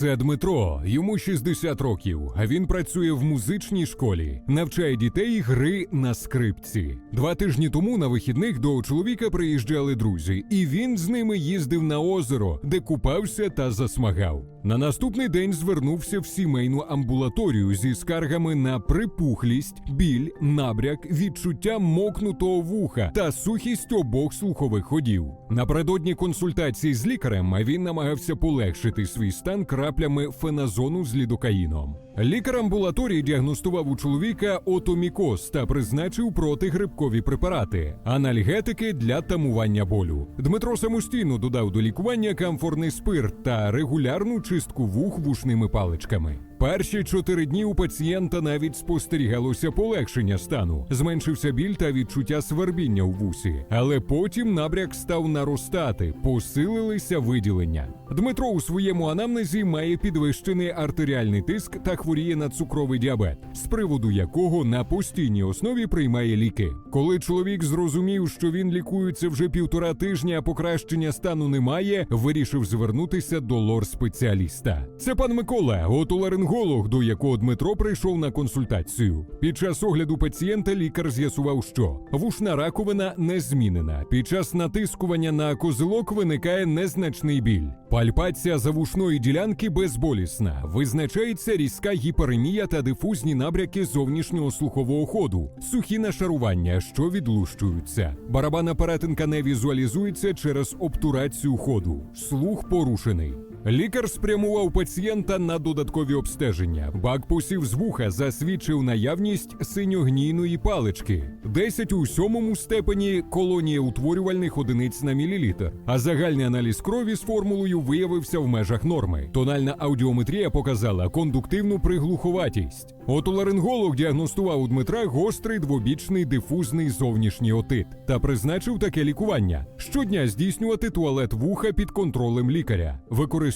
Це Дмитро, йому 60 років. а Він працює в музичній школі, навчає дітей гри на скрипці. Два тижні тому на вихідних до чоловіка приїжджали друзі, і він з ними їздив на озеро, де купався та засмагав. На наступний день звернувся в сімейну амбулаторію зі скаргами на припухлість, біль, набряк, відчуття мокнутого вуха та сухість обох слухових ходів. Напередодні консультації з лікарем він намагався полегшити свій стан краплями феназону з лідокаїном. Лікар амбулаторії діагностував у чоловіка отомікоз та призначив протигрибкові препарати, анальгетики для тамування болю. Дмитро самостійно додав до лікування камфорний спирт та регулярну чистку вух вушними паличками. Перші чотири дні у пацієнта навіть спостерігалося полегшення стану, зменшився біль та відчуття свербіння у вусі, але потім набряк став наростати, посилилися виділення. Дмитро у своєму анамнезі має підвищений артеріальний тиск та хворіє на цукровий діабет, з приводу якого на постійній основі приймає ліки. Коли чоловік зрозумів, що він лікується вже півтора тижня, а покращення стану немає, вирішив звернутися до лор-спеціаліста. Це пан Микола, отоларинголог, до якого Дмитро прийшов на консультацію. Під час огляду пацієнта лікар з'ясував, що вушна раковина не змінена. Під час натискування на козилок виникає незначний біль. Пальпація завушної ділянки безболісна. Визначається різка гіперемія та дифузні набряки зовнішнього слухового ходу, сухі нашарування, що відлущуються. Барабана перетинка не візуалізується через обтурацію ходу. Слух порушений. Лікар спрямував пацієнта на додаткові обстеження. Бак посів з вуха засвідчив наявність синьогнійної палички, 10 у сьомому степені колонія утворювальних одиниць на мілілітр. А загальний аналіз крові з формулою виявився в межах норми. Тональна аудіометрія показала кондуктивну приглуховатість. Отоларинголог діагностував у Дмитра гострий двобічний дифузний зовнішній отит та призначив таке лікування: щодня здійснювати туалет вуха під контролем лікаря, використовувати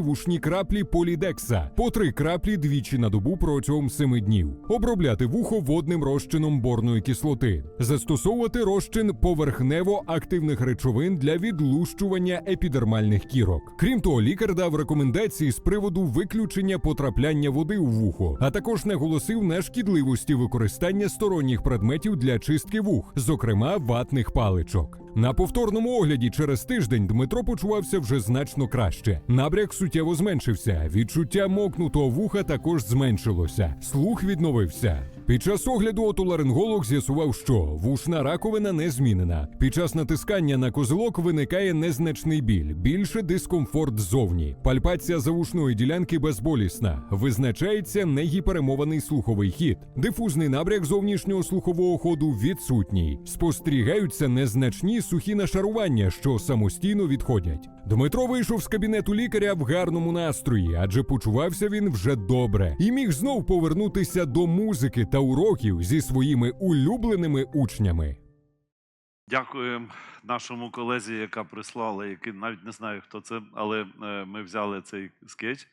вушні краплі полідекса по три краплі двічі на добу протягом семи днів, обробляти вухо водним розчином борної кислоти, застосовувати розчин поверхнево-активних речовин для відлущування епідермальних кірок. Крім того, лікар дав рекомендації з приводу виключення потрапляння води у вухо, а також наголосив на шкідливості використання сторонніх предметів для чистки вух, зокрема ватних паличок. На повторному огляді через тиждень Дмитро почувався вже значно краще. Набряк суттєво зменшився, відчуття мокнутого вуха також зменшилося, слух відновився. Під час огляду отоларинголог з'ясував, що вушна раковина не змінена. Під час натискання на козелок виникає незначний біль, більше дискомфорт ззовні. Пальпація завушної ділянки безболісна. Визначається негіперемований слуховий хід. Дифузний набряк зовнішнього слухового ходу відсутній. Спостерігаються незначні сухі нашарування, що самостійно відходять. Дмитро вийшов з кабінету лікаря в гарному настрої, адже почувався він вже добре і міг знов повернутися до музики та уроків зі своїми улюбленими учнями. Дякуємо нашому колезі, яка прислала, який навіть не знаю, хто це, але е, ми взяли цей скетч.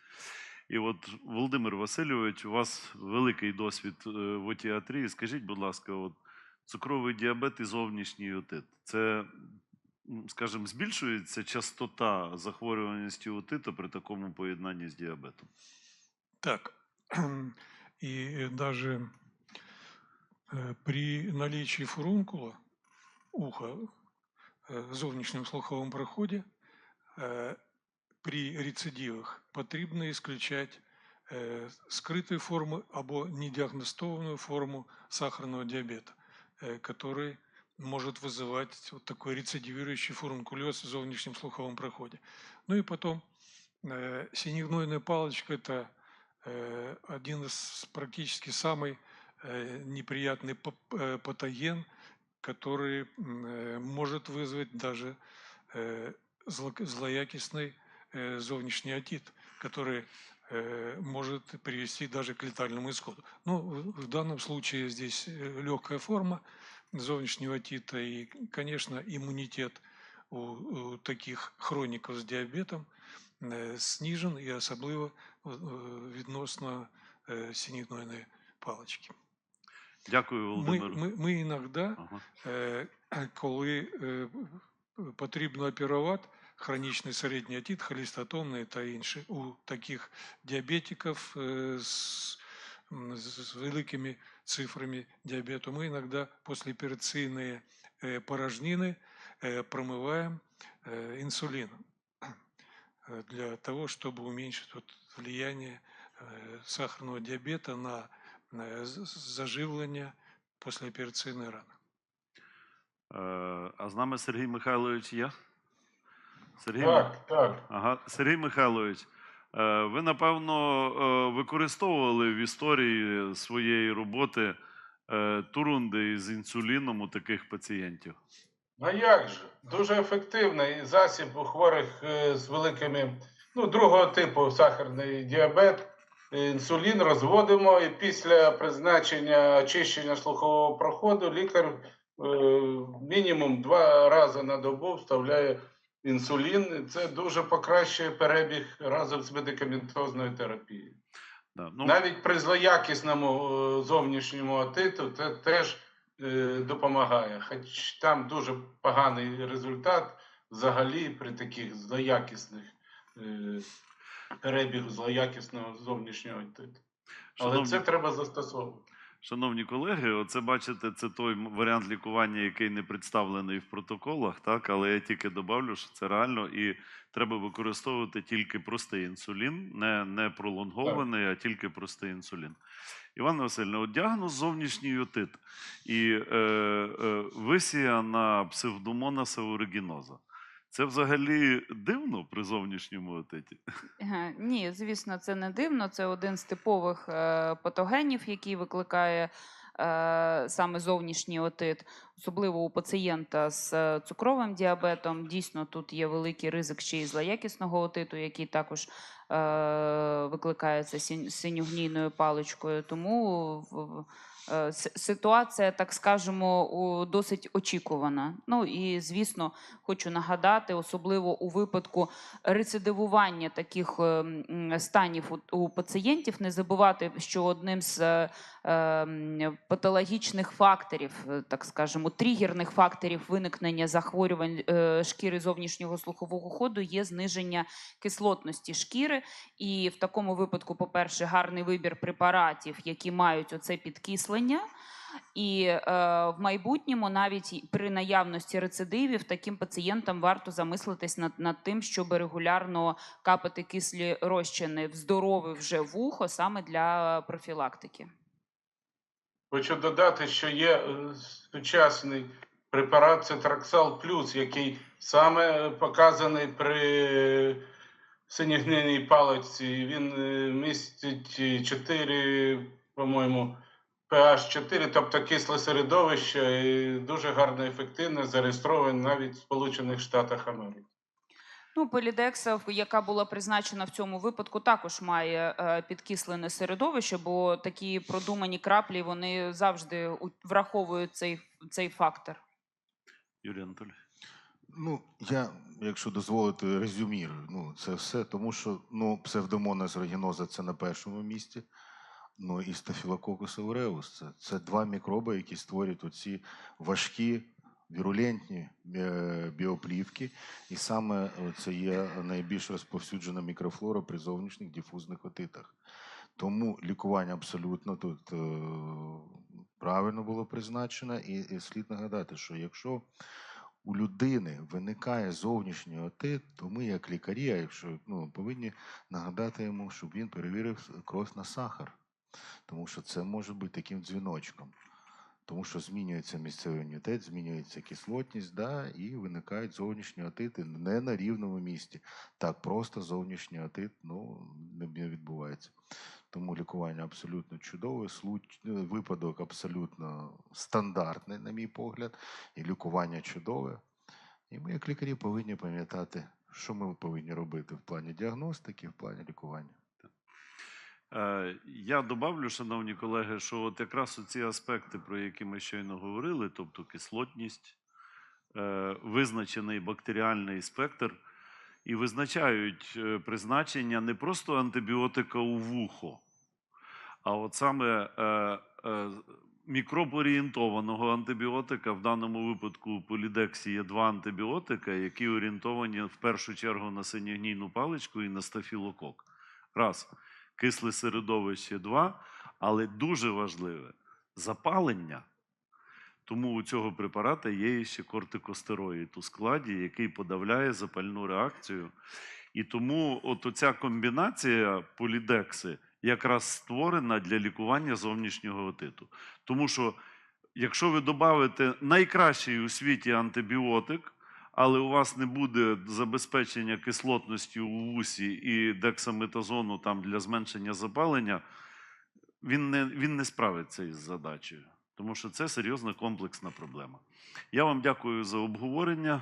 І от, Володимир Васильович, у вас великий досвід е, в отіатрії. Скажіть, будь ласка, от, цукровий діабет і зовнішній отит. Це, скажімо, збільшується частота захворюваності отиту при такому поєднанні з діабетом? Так, даже э, при наличии фурункула уха э, в зовнішнем слуховом проходе э, при рецидивах потрібно исключать э, скрытую форму або недиагностованную форму сахарного диабета, э, который может вызывать вот такой рецидивирующий фурункулез в зовнішнем слуховом проходе. Ну и потом э, синегнойная палочка – это э, один из практически самый э, неприятный пап- э, патоген, который м, э, может вызвать даже э, зло- злоякостный э, зовнішний отит, который э, может привести даже к летальному исходу. Ну, в в данном случае здесь легкая форма зовнішнего отита и, конечно, иммунитет у, у таких хроников з діабетом е, снижен і особливо е, відносно е, синігнойної палички. Дякую, Ми, Володимир. ми, ми іноді, Ага. е, коли е, потрібно оперувати, хронічний середній отит, холестатомний та інші у таких діабетиків е, з, м, з з великими цифрами діабету. Ми іноді післяопераційні е, порожнини э, промываем э, инсулином э, для того, чтобы уменьшить вот влияние э, сахарного диабета на, на з- з- заживлення послеопераційної рани. Е, А з нами Сергій Михайлович є? Сергій, Так, так. Ага. Сергій Михайлович, е, ви, напевно, е, використовували в історії своєї роботи турунди з інсуліном у таких пацієнтів. А як же? Дуже ефективний засіб у хворих з великими, ну, другого типу сахарний діабет. Інсулін розводимо, і після призначення очищення слухового проходу лікар е, мінімум два рази на добу вставляє інсулін. Це дуже покращує перебіг разом з медикаментозною терапією. Да. Ну, Навіть при злоякісному е, зовнішньому отиту це теж е, допомагає. Хоч там дуже поганий результат взагалі при таких злоякісних е, перебігу злоякісного зовнішнього отиту. Але шановні, це треба застосовувати. шановні колеги, оце бачите, це той варіант лікування, який не представлений в протоколах, так? але я тільки добавлю, що це реально і треба використовувати тільки простий інсулін, не, не пролонгований, а тільки простий інсулін. Івана Васильівна, от діагноз зовнішній отит і е, е, висіяна псевдомонаса оригіноза. Це взагалі дивно при зовнішньому отиті? Е, Ні, звісно, це не дивно. Це один з типових е, патогенів, який викликає е, саме зовнішній отит, особливо у пацієнта з е, цукровим діабетом. Дійсно, тут є великий ризик ще й злоякісного отиту, який також викликається синь- синьогнійною паличкою. Тому ситуація, так скажемо, досить очікувана. Ну і звісно, хочу нагадати, особливо у випадку рецидивування таких е, станів у, пацієнтів. Не забувати, що одним з е, е, патологічних факторів, е, так скажемо, тригерних факторів виникнення захворювань е, шкіри зовнішнього слухового ходу є зниження кислотності шкіри. І в такому випадку, по-перше, гарний вибір препаратів, які мають оце підкислення. І е, в майбутньому, навіть при наявності рецидивів, таким пацієнтам варто замислитись над, над тим, щоб регулярно капати кислі розчини в здорове вже вухо саме для профілактики. Хочу додати, що є е, сучасний препарат це Траксал Плюс, який саме показаний при синігнильній паличці. Він е, містить 4, по-моєму, pH 4, тобто кисле середовище, і дуже гарно ефективне, зареєстрований навіть в Сполучених Штатах Америки. Ну, полідекса, яка була призначена в цьому випадку, також має е, підкислене середовище, бо такі продумані краплі вони завжди враховують цей, цей фактор. Юрій Анатолійович. Ну, я, якщо дозволити, резюмірую. Ну, це все, тому що ну, псевдомонас регіноза це на першому місці. Ну і стафілококус ауреус це, це два мікроби, які створюють оці важкі, вірулентні е, біоплівки. І саме е, це є найбільш розповсюджена мікрофлора при зовнішніх дифузних отитах. Тому лікування абсолютно тут е, правильно було призначено, і, і слід нагадати, що якщо у людини виникає зовнішній отит, то ми, як лікарі, якщо ну, повинні нагадати йому, щоб він перевірив кров на сахар, тому що це може бути таким дзвіночком. Тому що змінюється місцевий імунітет, змінюється кислотність, да, і виникають зовнішні отити не на рівному місці. Так просто зовнішній отит ну, не відбувається. Тому лікування абсолютно чудове, е, випадок абсолютно стандартний, на мій погляд, і лікування чудове. І ми, як лікарі, повинні пам'ятати, що ми повинні робити в плані діагностики, в плані лікування. Е, Я добавлю, шановні колеги, що от якраз ці аспекти, про які ми щойно говорили, тобто кислотність, е, визначений бактеріальний спектр, і визначають е, призначення не просто антибіотика у вухо, а от саме мікроборієнтованого антибіотика. В даному випадку у полідексі є два антибіотика, які орієнтовані в першу чергу на синьогнійну паличку і на стафілокок. Раз. Кисле середовище два, але дуже важливе запалення. Тому у цього препарата є ще кортикостероїд у складі, який подавляє запальну реакцію. І тому от оця комбінація полідекси якраз створена для лікування зовнішнього отиту. Тому що якщо ви додавите найкращий у світі антибіотик, але у вас не буде забезпечення кислотності у вусі і дексаметазону там для зменшення запалення, він не, він не справиться із задачею. Тому що це серйозна комплексна проблема. Я вам дякую за обговорення.